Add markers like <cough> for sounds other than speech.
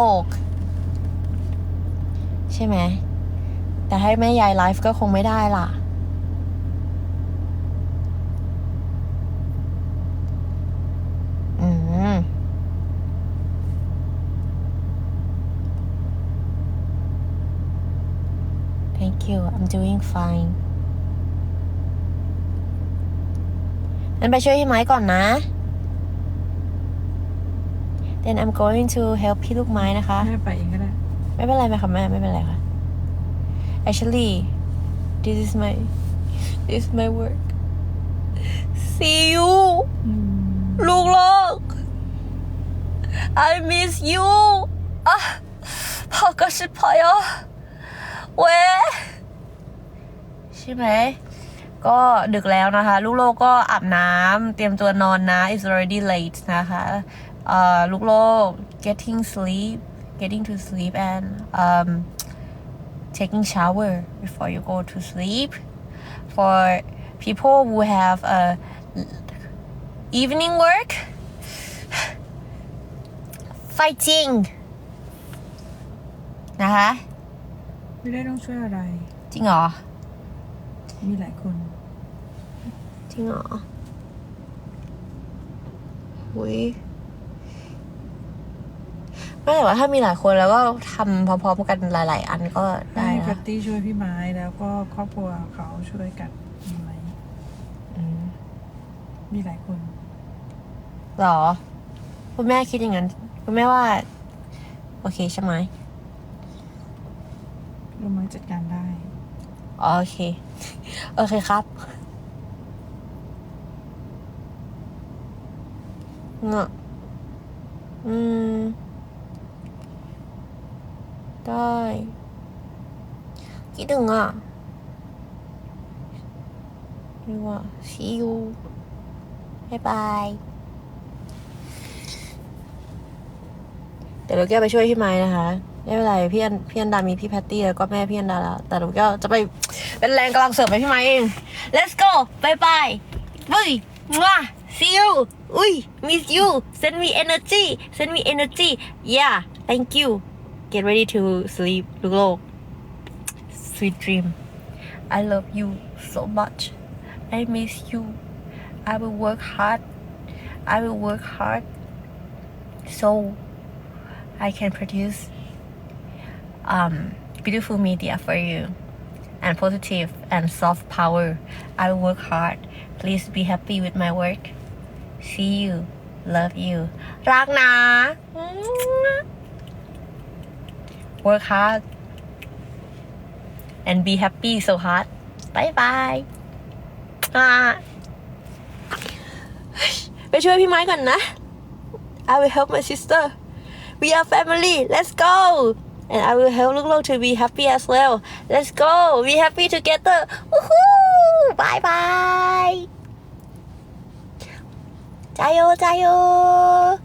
โลกใช่ไหม แต่ให้แม่ยายไลฟ์ก็คงไม่ได้ล่ะ อืม Thank you I'm doing fine งั้นไปช่วยพี่ไม้ก่อนนะ then I'm going to help พี่ลูกไม้นะคะ แม่ไปเองก็ได้ ไม่เป็นไรไหมคะแม่ไม่เป็นไรค่ะ actually this is my this is my work see you ลูกโลก I miss you 啊跑个是跑哟喂ใช่ไหม ก็ดึกแล้วนะคะ ลูกโลกก็อาบน้ำเตรียมตัวนอนนะ it's already late นะคะ เอ่อลูกโลก getting sleep getting to sleep and um taking shower before you go to sleep for people who have a evening work <sighs> fighting นะคะ ไม่ได้ต้องช่วยอะไร จริงเหรอ มีหลายคน จริงเหรอหุย ไม่แต่ว่าถ้ามีหลายคนแล้วก็ทำพร้อมๆกันหลาย ๆ อันก็ได้ให้แพนะตตี้ช่วยพี่ไม้แล้วก็ครอบครัวเขาช่วยกันมีไหมอืมมีหลายคน หรอ คุณแม่คิดอย่างนั้น คุณแม่ว่า โอเคใช่ไหมลูกไม้จัดการได้ อ๋อโอเค โอเคครับเงาะอืม ได้ คิดถึงอะนี่ว่า see you บายบายเดี๋ยวเราแก้วไปช่วยพี่ไม้นะคะ ไม่เป็นไรพี่อันพี่อันดามีพี่แพตตี้แล้วก็แม่พี่อันดาแล้วแต่เราแก้วจะไปเป็นแรงกำลังเสริมให้พี่ไม้เอง let's go bye bye บุยว้า see you อุ้ย miss you send me energy send me energy yeah thank you get ready to sleep ลูกโลก sweet dream I love you so much I miss you I will work hard I will work hard so I can produce um, beautiful media for you and positive and soft power. I will work hard. Please be happy with my work. See you. Love you. รักนะ Work hard and be happy so hard. Bye bye. อ่า<sighs> ไปช่วยพี่ไม้ก่อนนะ I will help my sister. We are family. Let's go. And I will help Look to be happy as well. Let's go. Be happy together. Woohoo! Bye bye. 加油加油！